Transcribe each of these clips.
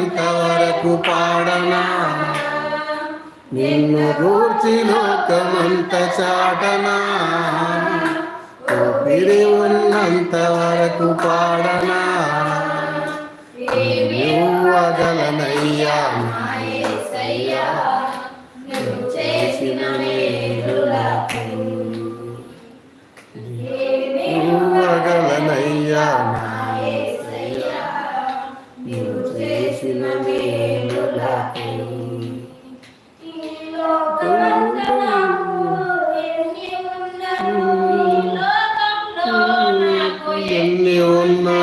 అంతవరకు పాడనా? నిన్ను గూర్చి లోకమంత చాటనా? ఒప్పిడి ఉన్నంత వరకు పాడనా? వదలనయ్యా చేసిన వదలనయ్యా يولى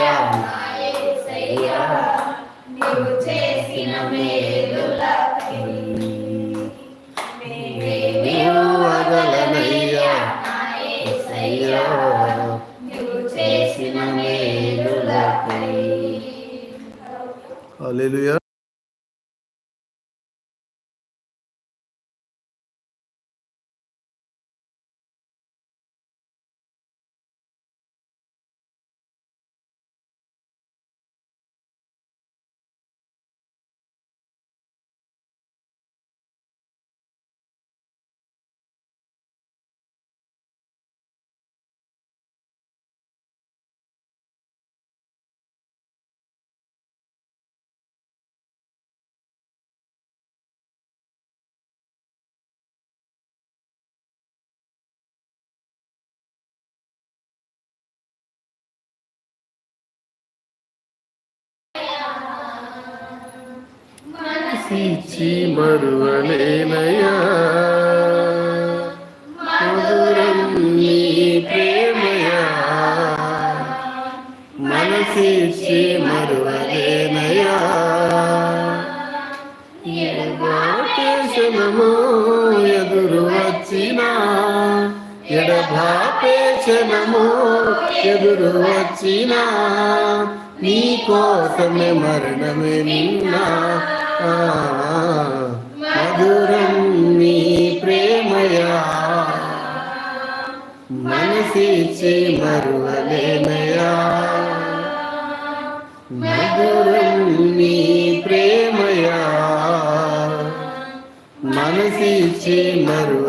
India. ఇచ్చి మరువలేనయా మధురం నీ ప్రేమయా మనసిచ్చి ఎదురు వచ్చిన ఎడభాపేషణము ఎదురు వచ్చిన నీ కోసమే మరణమే నిన్నా మధురం నీ ప్రేమయా. మనసిచి మరువలేమయా. మధురం నీ ప్రేమయా. మనసిచి మరు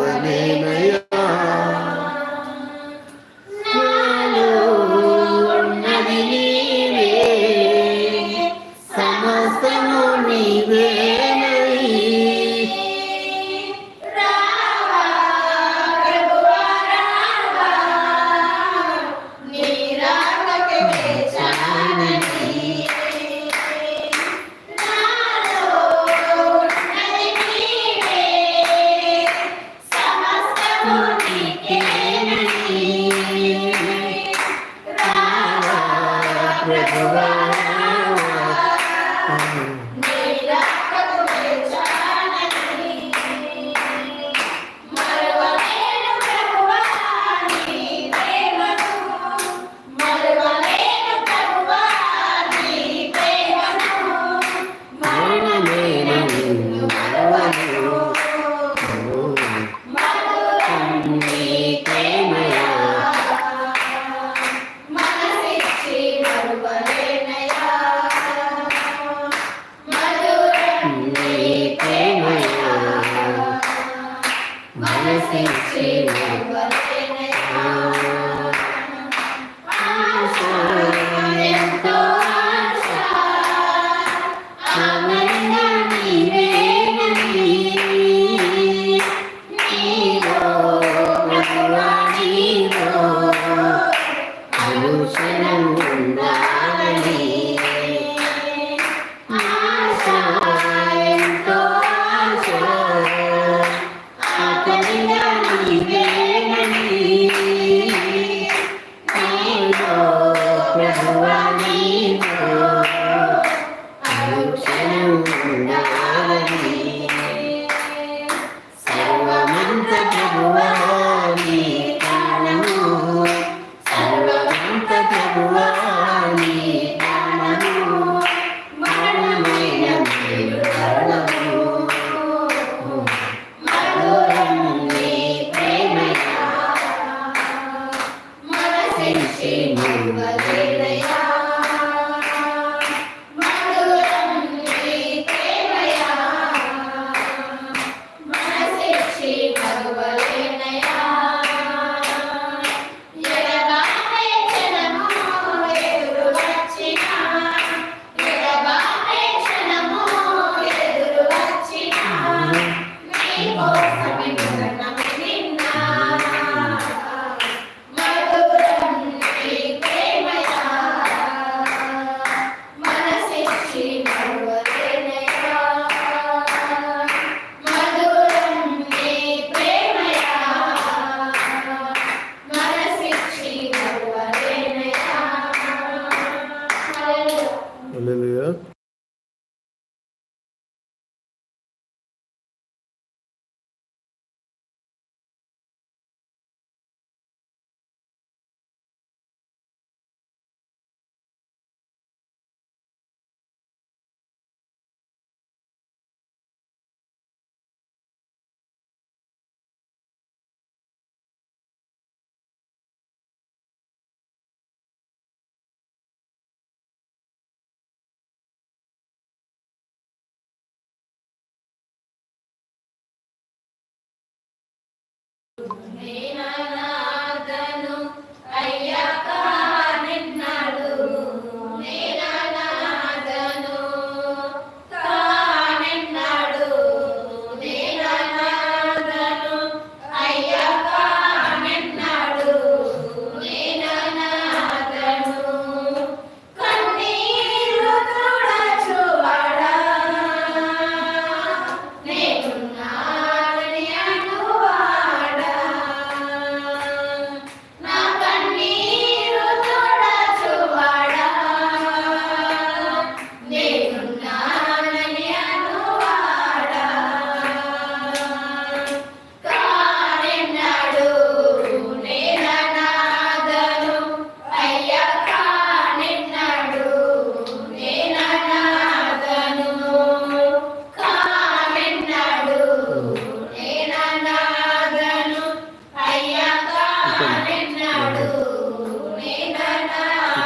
Amen.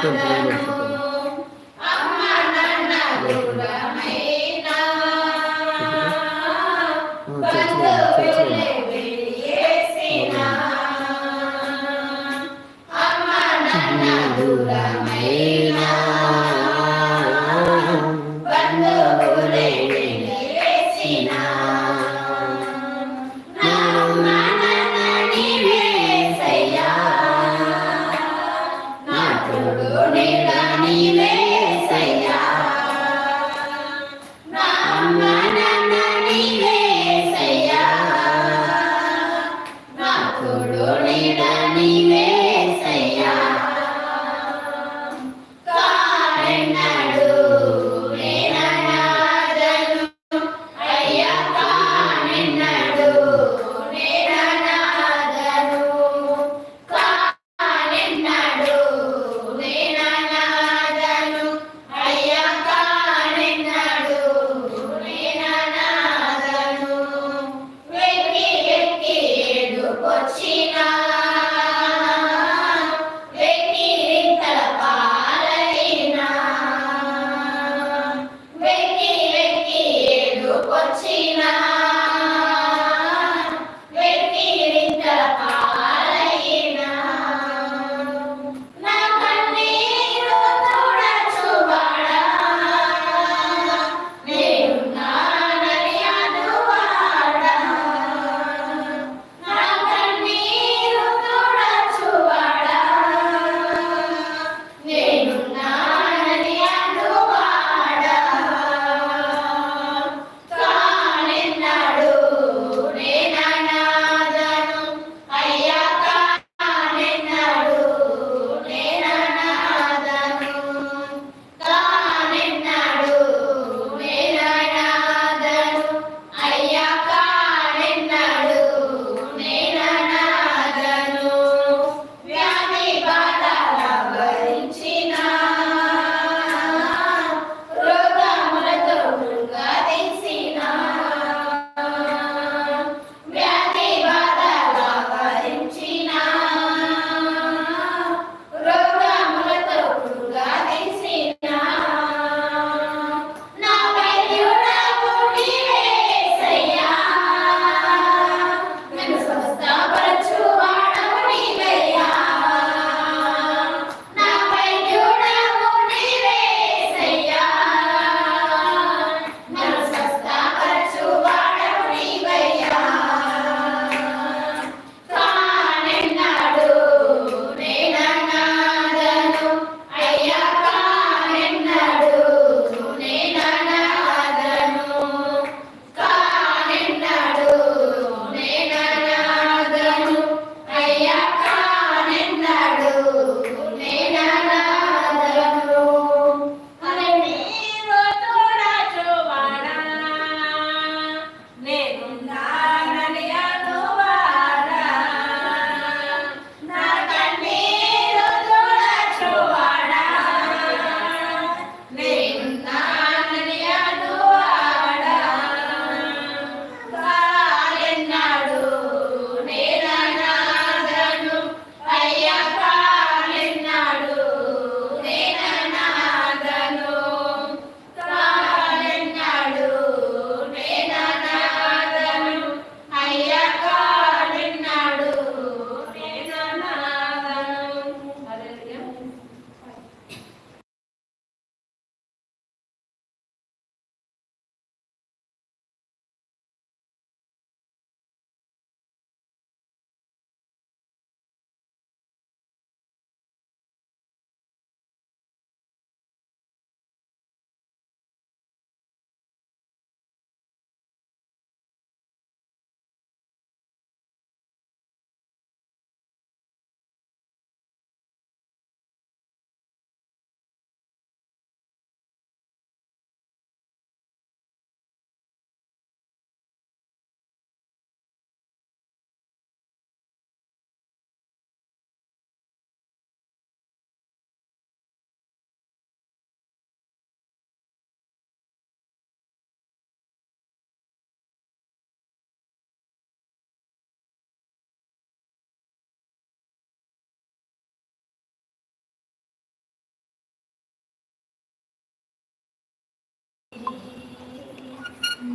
Çok.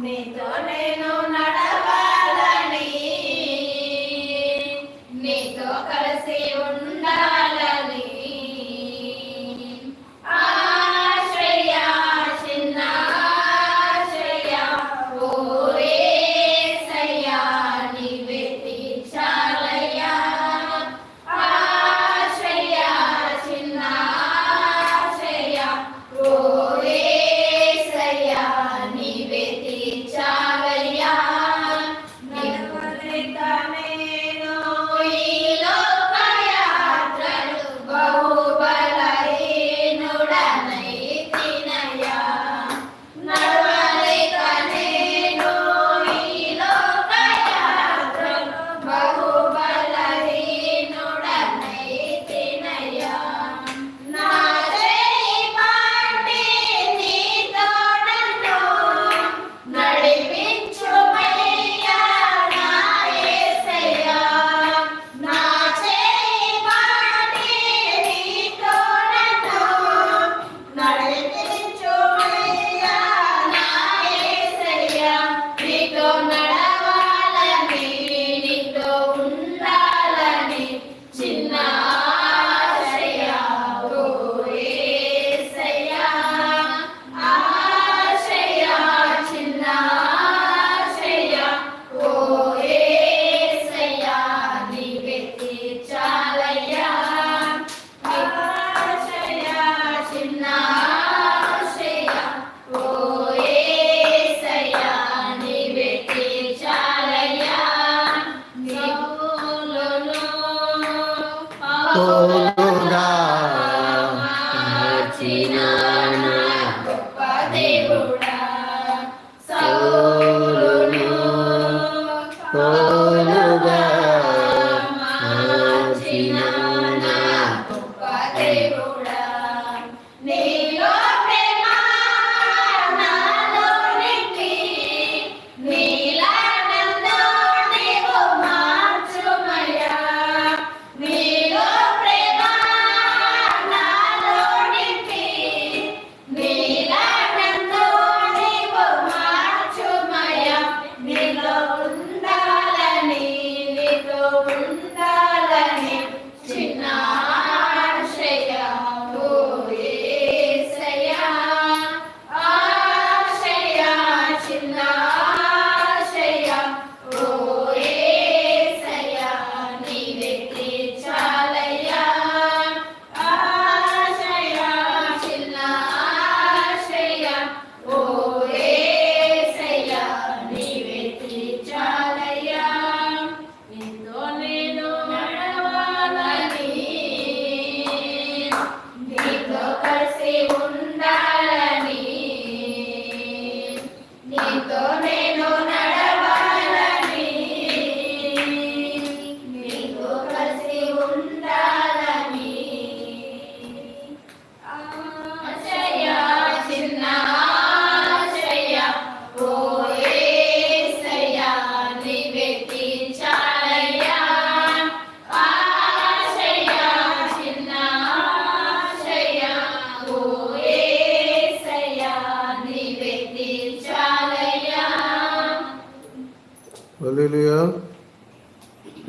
你得嘞。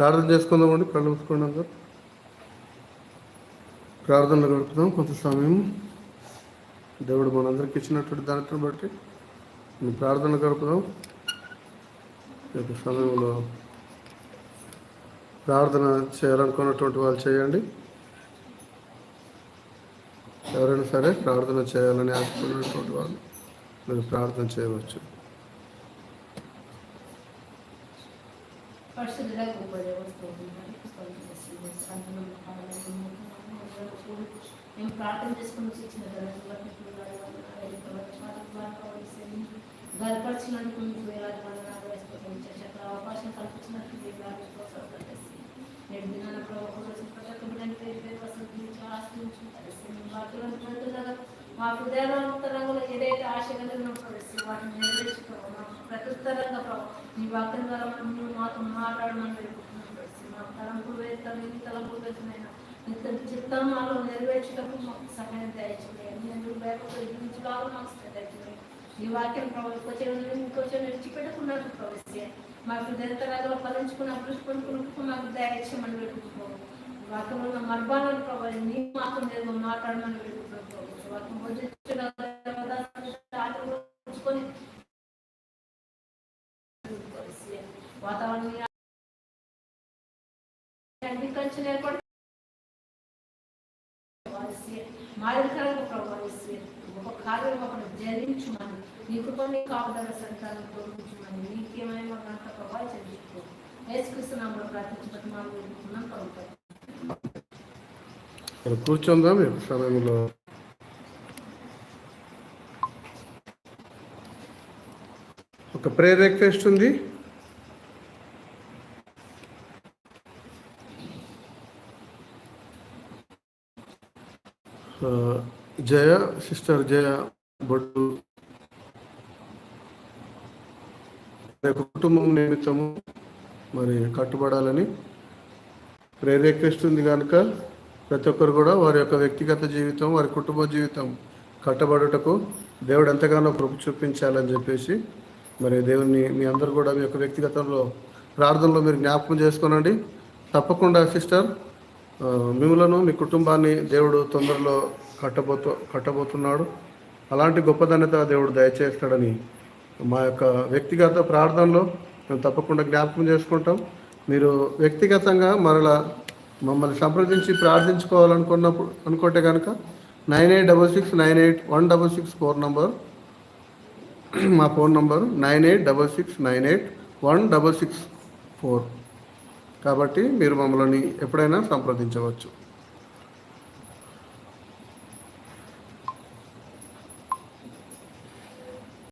ప్రార్థన చేసుకుందామండి కళ్ళు మూసుకోండి అందరు. ప్రార్థనలు గడుపుదాం కొంత సమయం దేవుడు మనందరికి ఇచ్చినటువంటి దానిని బట్టి మేము ప్రార్థన గడుపుదాం. యొక్క సమయంలో ప్రార్థన చేయాలనుకున్నటువంటి వాళ్ళు చేయండి. ఎవరైనా సరే ప్రార్థన చేయాలని ఆశపడినటువంటి వాళ్ళు మీరు ప్రార్థన చేయవచ్చు. పరిశుద్ధుల గొప్ప అందులో మేము ప్రార్థన చేసుకుని ఇచ్చిన బలపరిచినందుకు మీకు వేలాది వందనాలు వేస్తున్నాం చక్కగా అవకాశం కల్పించినందుకు వేలాది స్తోత్రాలు చేసి నేడు దినాన ప్రభు ప్రతి ఒక్క వసంతించి ఆశ్రయించుకుంటారు వాటిలో మా హృదయాల్లో ఉత్తరంలో ఏదైతే ఆశ కలిగిన ప్రవేశం వాటిని నెరవేర్చుకోవాలి ప్రతి ఉత్తరంగా నీ వాక్యం ద్వారా నువ్వు మాతో మాట్లాడమని పెట్టుకుంటున్నాం ప్రవేశం తలంపులు వేస్తాను ఎన్ని తలంపులు వేస్తున్నాయినా ఇంత చిత్తం మాలో నెరవేర్చడం మాకు సహాయం దయచేయండి. నేను లేకపోతే జీవించలాగా మాకు దయచేయండి. ఈ వాక్యం ప్రభావం ఇంకొచ్చే ఇంకొంచెం విడిచిపెట్టుకున్నట్టు ప్రవేశ మాకు నిరంతరాలు ఫలించుకున్న అభివృద్ధి మాకు దయచేయమని పెట్టుకుంటున్నాం వాక్యంలో మర్భాలను ప్రభావం నీ మాత్రం నేను మాట్లాడమని పెట్టుకుంటున్నాం వాక్యం కాపుదల సంతానం పొందించమని నీకేమైనా అంత ప్రభావం చెల్లించుకో వేసుకొస్తున్నాము ప్రార్థించబట్టి మనం వేడుకుంటున్నాం ప్రభుత్వం ఇక్కడ కూర్చుందాం సమయంలో? ఒక ప్రేయర్ రిక్వెస్ట్ ఉంది. జయ సిస్టర్ జయ బొడ్డు వారి యొక్క కుటుంబం నిమిత్తము మరి కట్టుబడాలని ప్రేరేపిస్తుంది కనుక ప్రతి ఒక్కరు కూడా వారి యొక్క వ్యక్తిగత జీవితం వారి కుటుంబ జీవితం కట్టబడుటకు దేవుడు ఎంతగానో కృప చూపించాలని చెప్పేసి మరి దేవుని మీ అందరూ కూడా మీ యొక్క వ్యక్తిగతంలో ప్రార్థనలో మీరు జ్ఞాపకం చేసుకోనండి. తప్పకుండా సిస్టర్ మిమ్మలను మీ కుటుంబాన్ని దేవుడు తొందరలో కట్టబోతు కట్టబోతున్నాడు. అలాంటి గొప్పదనత దేవుడు దయచేస్తాడని మా యొక్క వ్యక్తిగత ప్రార్థనలో మేము తప్పకుండా జ్ఞాపకం చేసుకుంటాం. మీరు వ్యక్తిగతంగా మరలా మమ్మల్ని సంప్రదించి ప్రార్థించుకోవాలనుకున్నప్పుడు అనుకుంటే కనుక nine eight double six nine eight one double six four number మా phone number nine eight double six nine eight one double six four. కాబట్టి మీరు మమ్మల్ని ఎప్పుడైనా సంప్రదించవచ్చు.